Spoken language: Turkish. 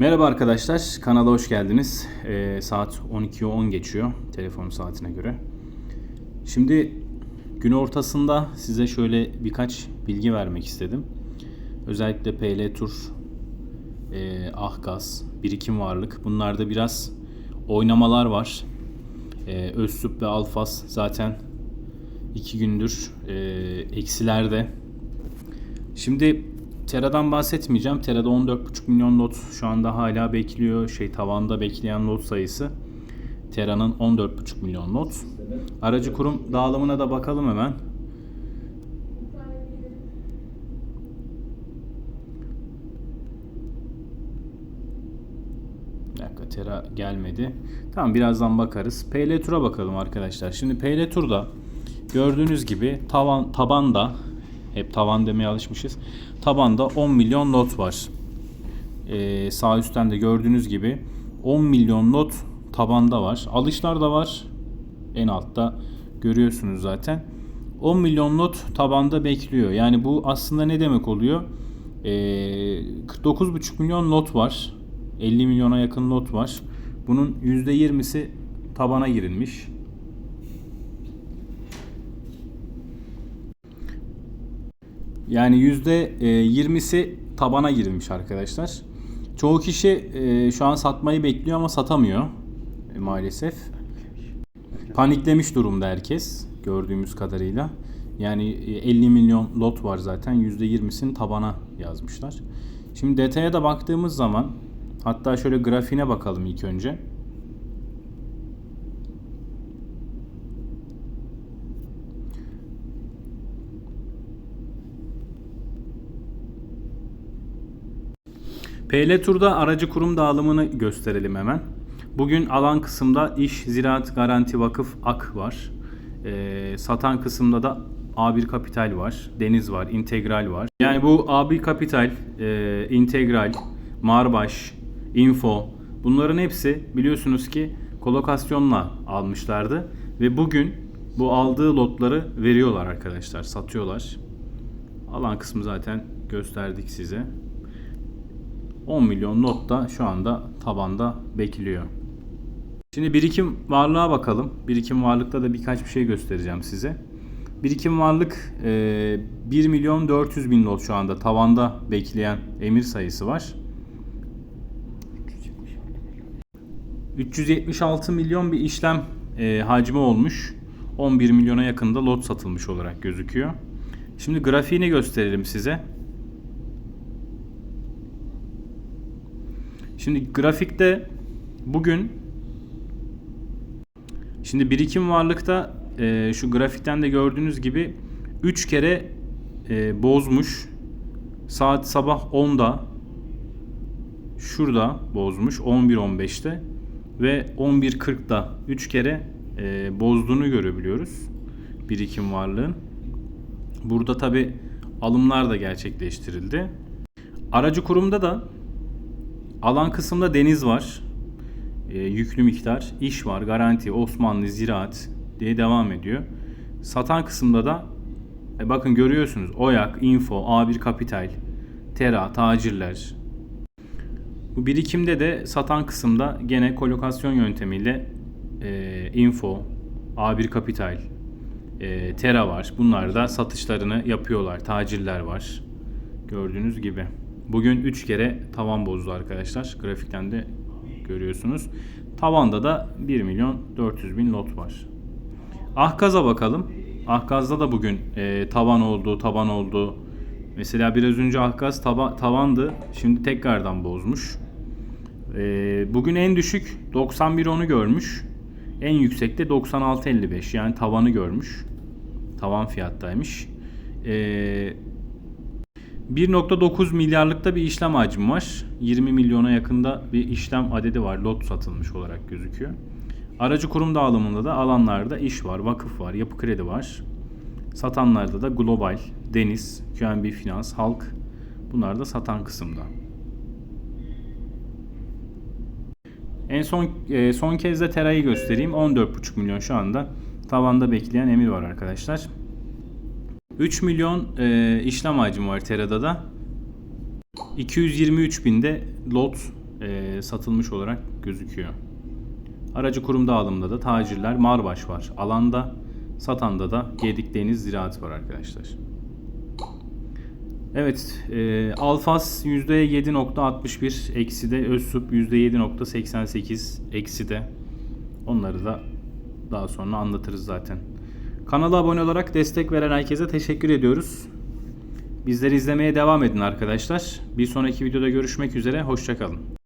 Merhaba arkadaşlar, kanala hoş geldiniz. Ee, saat 12'ye 10 geçiyor telefon saatine göre. Şimdi gün ortasında size şöyle birkaç bilgi vermek istedim. Özellikle PL Tur, e, Ahgaz, Birikim Varlık bunlarda biraz oynamalar var. E, Özsüp ve Alfas zaten iki gündür e, eksilerde. Şimdi Tera'dan bahsetmeyeceğim. Tera'da 14,5 milyon lot şu anda hala bekliyor. Şey tavanda bekleyen lot sayısı. Tera'nın 14,5 milyon lot. Aracı kurum dağılımına da bakalım hemen. Bir dakika Tera gelmedi. Tamam birazdan bakarız. PL Tur'a bakalım arkadaşlar. Şimdi PL Tur'da gördüğünüz gibi tavan tabanda hep tavan demeye alışmışız. Tabanda 10 milyon lot var. Ee, sağ üstten de gördüğünüz gibi 10 milyon lot tabanda var. Alışlar da var. En altta görüyorsunuz zaten. 10 milyon lot tabanda bekliyor. Yani bu aslında ne demek oluyor? Ee, 49,5 milyon lot var. 50 milyona yakın lot var. Bunun %20'si tabana girilmiş. Yani yüzde 20'si tabana girilmiş arkadaşlar. Çoğu kişi e, şu an satmayı bekliyor ama satamıyor e, maalesef. Paniklemiş durumda herkes gördüğümüz kadarıyla. Yani e, 50 milyon lot var zaten %20'sini tabana yazmışlar. Şimdi detaya da baktığımız zaman hatta şöyle grafiğine bakalım ilk önce. PL Tur'da aracı kurum dağılımını gösterelim hemen. Bugün alan kısımda İş, Ziraat, Garanti, Vakıf, AK var. Ee, satan kısımda da A1 Kapital var, Deniz var, İntegral var. Yani bu A1 Kapital, e, İntegral, Marbaş, Info bunların hepsi biliyorsunuz ki kolokasyonla almışlardı. Ve bugün bu aldığı lotları veriyorlar arkadaşlar, satıyorlar. Alan kısmı zaten gösterdik size. 10 milyon not da şu anda tabanda bekliyor. Şimdi birikim varlığa bakalım. Birikim varlıkta da birkaç bir şey göstereceğim size. Birikim varlık e, 1 milyon 400 bin lot şu anda tavanda bekleyen emir sayısı var. 376 milyon bir işlem e, hacmi olmuş. 11 milyona yakında lot satılmış olarak gözüküyor. Şimdi grafiğini gösterelim size. Şimdi grafikte bugün şimdi birikim varlıkta e, şu grafikten de gördüğünüz gibi 3 kere e, bozmuş. Saat sabah 10'da şurada bozmuş 11.15'te ve 11.40'da 3 kere e, bozduğunu görebiliyoruz birikim varlığın. Burada tabi alımlar da gerçekleştirildi. Aracı kurumda da Alan kısımda deniz var. E, yüklü miktar. iş var. Garanti, Osmanlı, Ziraat diye devam ediyor. Satan kısımda da e, bakın görüyorsunuz. Oyak, Info, A1 Kapital, Tera, Tacirler. Bu birikimde de satan kısımda gene kolokasyon yöntemiyle e, Info, A1 Kapital, e, Tera var. Bunlar da satışlarını yapıyorlar. Tacirler var. Gördüğünüz gibi. Bugün 3 kere tavan bozdu arkadaşlar. Grafikten de görüyorsunuz. Tavanda da 1 milyon 400 bin lot var. Ahgaz'a bakalım. Ahgaz'da da bugün e, tavan oldu, taban oldu. Mesela biraz önce Ahgaz tava, tavandı. Şimdi tekrardan bozmuş. E, bugün en düşük 91.10'u görmüş. En yüksekte 96.55 yani tavanı görmüş. Tavan fiyattaymış. Eee 1.9 milyarlıkta bir işlem hacmi var. 20 milyona yakında bir işlem adedi var. Lot satılmış olarak gözüküyor. Aracı kurum dağılımında da alanlarda iş var, vakıf var, yapı kredi var. Satanlarda da global, deniz, QNB Finans, halk bunlar da satan kısımda. En son e, son kez de Tera'yı göstereyim. 14,5 milyon şu anda tavanda bekleyen emir var arkadaşlar. 3 milyon e, işlem hacmi var Tera'da da. 223 binde lot e, satılmış olarak gözüküyor. Aracı kurum dağılımında da tacirler Marbaş var. Alanda satanda da Gedik Deniz Ziraat var arkadaşlar. Evet, e, Alfas %7.61 eksi de Özsup %7.88 eksi de onları da daha sonra anlatırız zaten. Kanala abone olarak destek veren herkese teşekkür ediyoruz. Bizleri izlemeye devam edin arkadaşlar. Bir sonraki videoda görüşmek üzere, hoşçakalın.